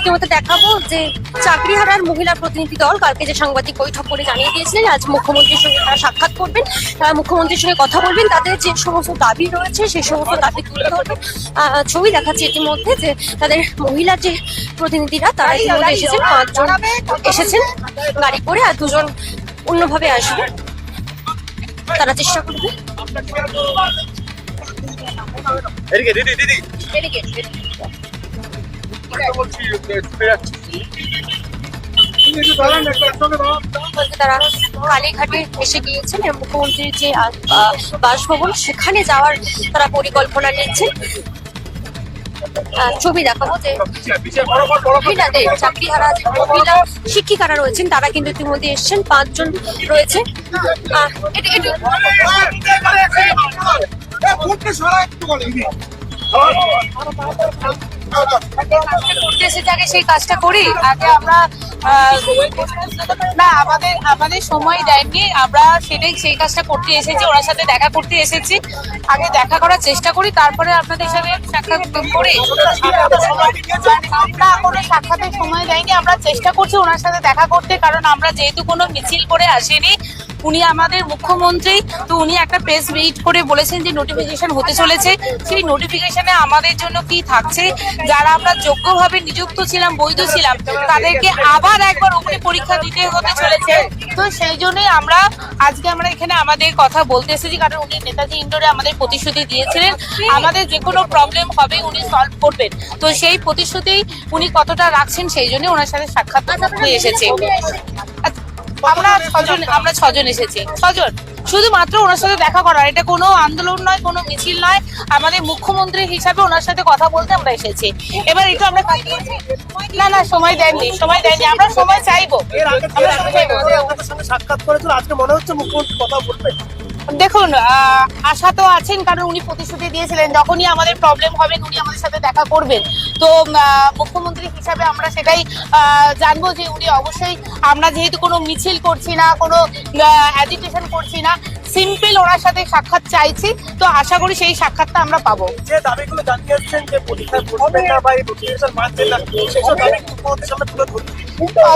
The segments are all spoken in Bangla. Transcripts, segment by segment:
ইতিমধ্যে দেখাবো যে চাকরিহারার মহিলা প্রতিনিধি দল কালকে যে সাংবাদিক বৈঠক করে জানিয়ে দিয়েছিলেন আজ মুখ্যমন্ত্রীর সঙ্গে তারা সাক্ষাৎ করবেন তারা মুখ্যমন্ত্রীর সঙ্গে কথা বলবেন তাদের যে সমস্ত দাবি রয়েছে সেই সমস্ত দাবি তুলে ধরবেন। ছবি দেখাচ্ছে ইতিমধ্যে যে তাদের মহিলা যে প্রতিনিধিরা তারা ইতিমধ্যে এসেছেন পাঁচজন এসেছেন গাড়ি করে আর দুজন অন্যভাবে আসবে। তারা চেষ্টা করবে। এদিকে দিদি দিদি। বলতে তারা কালীঘাটে এসে গিয়েছেন এবং মুখ্যমন্ত্রীর যে বাসভবন সেখানে যাওয়ার তারা পরিকল্পনা নিচ্ছেন। ছবি দেখাবো যে মহিলাদের চাকরিহারা যে মহিলা শিক্ষিকারা রয়েছেন তারা কিন্তু ইতিমধ্যে এসছেন পাঁচজন রয়েছে। আহ, এটা- করতে এসেছে আগে সেই কাজটা করি। আগে আমরা না, আমাদের আমাদের সময় দেয়নি। আমরা সেটাই সেই কাজটা করতে এসেছি, ওনার সাথে দেখা করতে এসেছি। আগে দেখা করার চেষ্টা করি, তারপরে আপনাদের সাথে সাক্ষাৎ করি। আমরা কোনো সাক্ষাতের সময় দেয়নি, আমরা চেষ্টা করছি ওনার সাথে দেখা করতে, কারণ আমরা যেহেতু কোনো মিছিল করে আসিনি উনি আমাদের মুখ্যমন্ত্রী তো উনি একটা প্রেস মিট করে বলেছেন যে নোটিফিকেশন হতে চলেছে। সেই নোটিফিকেশনে আমাদের জন্য কি থাকছে? যারা আমরা যোগ্যভাবে নিযুক্ত ছিলাম বৈধ ছিলাম তাদেরকে আবার একবার অগ্নি পরীক্ষা দিতে হতে চলেছে। তো সেই জন্যই আমরা আজকে আমরা এখানে আমাদের কথা বলতে এসেছি কারণ উনি নেতাজি ইন্ডোরে আমাদের প্রতিশ্রুতি দিয়েছিলেন। আমাদের যে কোনো প্রবলেম হবে উনি সলভ করবেন। তো সেই প্রতিশ্রুতি উনি কতটা রাখছেন সেই জন্য ওনার সাথে সাক্ষাৎ করতে এসেছে। আচ্ছা, আমরা ছজন আমরা ছজন এসেছি। ছজন। শুধুমাত্র ওনার সাথে দেখা করার। এটা কোনো আন্দোলন নয় কোনো মিছিল নয়। আমাদের মুখ্যমন্ত্রী হিসাবে ওনার সাথে কথা বলতে আমরা এসেছি। এবার এটা আমরা না না সময় দেননি সময় দেননি। আমরা সময় চাইব। আমরা সময় চাইব। সাক্ষাৎ করেছিল। আজকে মনে হচ্ছে মুখ্যমন্ত্রী কথা বলবেন দেখুন আশা তো আছেন, কারণ উনি প্রতিশ্রুতি দিয়েছিলেন, যখনই আমাদের প্রবলেম হবে উনি আমাদের সাথে দেখা করবেন। তো মুখ্যমন্ত্রী হিসাবে আমরা সেটাই জানব যে উনি অবশ্যই, আমরা যেহেতু কোনো মিছিল করছি না, কোনো অ্যাজিটেশন করছি না সিম্পল ওনার সাথে সাক্ষাৎ চাইছি। তো আশা করি সেই সাক্ষাৎটা আমরা পাবো। যে দাবিগুলো জানিয়েছেন যে পরীক্ষায় বসবেন না বা এই নোটিফিকেশন মানছেন না সেসব দাবি মুখ্যমন্ত্রীর সামনে তুলে ধরবেন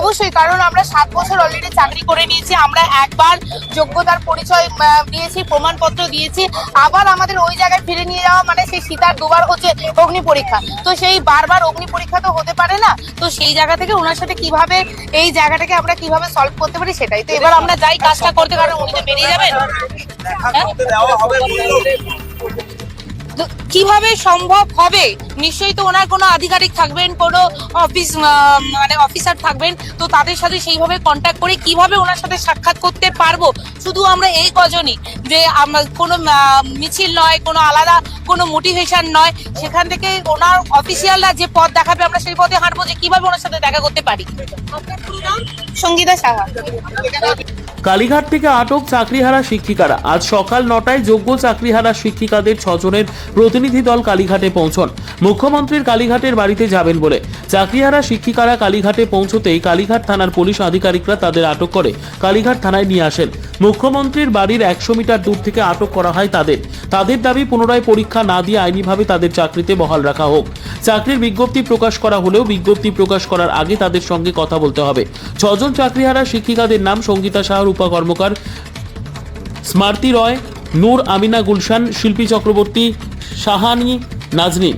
অবশ্যই কারণ আমরা সাত বছর অলরেডি চাকরি করে নিয়েছি আমরা একবার যোগ্যতার পরিচয় দিয়েছি প্রমাণপত্র দিয়েছি আবার আমাদের ওই জায়গায় ফিরে নিয়ে যাওয়া মানে সেই সীতার দুবার হচ্ছে অগ্নি পরীক্ষা। তো সেই বারবার অগ্নি পরীক্ষা তো হতে পারে না তো সেই জায়গা থেকে ওনার সাথে কীভাবে এই জায়গাটাকে আমরা কীভাবে সলভ করতে পারি সেটাই। তো এবার আমরা যাই কাজটা করতে কারণ উনি তো বেরিয়ে যাবেন। তো কীভাবে সম্ভব হবে? নিশ্চয়ই তো ওনার কোনো আধিকারিক থাকবেন, কোনো অফিস মানে অফিসার থাকবেন, তো তাদের সাথে সেইভাবে কন্ট্যাক্ট করে কীভাবে ওনার সাথে সাক্ষাৎ করতে পারব? শুধু আমরা এই কজনই, যে কোনো মিছিল নয়, কোনো আলাদা, কোনো মোটিভেশন নয়, সেখান থেকে ওনার অফিসিয়ালরা যে পথ দেখাবে, আমরা সেই পথে হাঁটবো যে কীভাবে ওনার সাথে দেখা করতে পারি। সঙ্গীতা সাহা। কালীঘাট থেকে আটক চাকরিহারা শিক্ষিকারা। আজ সকাল নটায় যোগ্য চাকরিহারা শিক্ষিকাদের ছজনের প্রতিনিধি দল কালীঘাটে পৌঁছন। মুখ্যমন্ত্রীর কালীঘাটের বাড়িতে যাবেন বলে। চাকরিহারা শিক্ষিকারা কালীঘাটে পৌঁছতেই কালীঘাট থানার পুলিশ আধিকারিকরা তাদের আটক করে কালীঘাট থানায় নিয়ে আসেন। মুখ্যমন্ত্রীর বাড়ির একশো মিটার দূর থেকে আটক করা হয় তাদের। তাদের দাবি, পুনরায় পরীক্ষা না দিয়ে আইনিভাবে তাদের চাকরিতে বহাল রাখা হোক। চাকরির বিজ্ঞপ্তি প্রকাশ করা হলেও বিজ্ঞপ্তি প্রকাশ করার আগে তাদের সঙ্গে কথা বলতে হবে। ছজন চাকরিহারা শিক্ষিকাদের নাম সঙ্গীতা শাহ রূপা কর্মকার স্মার্তি রয়, নূর আমিনা গুলশান, শিল্পী চক্রবর্তী সাহানি নাজনীন।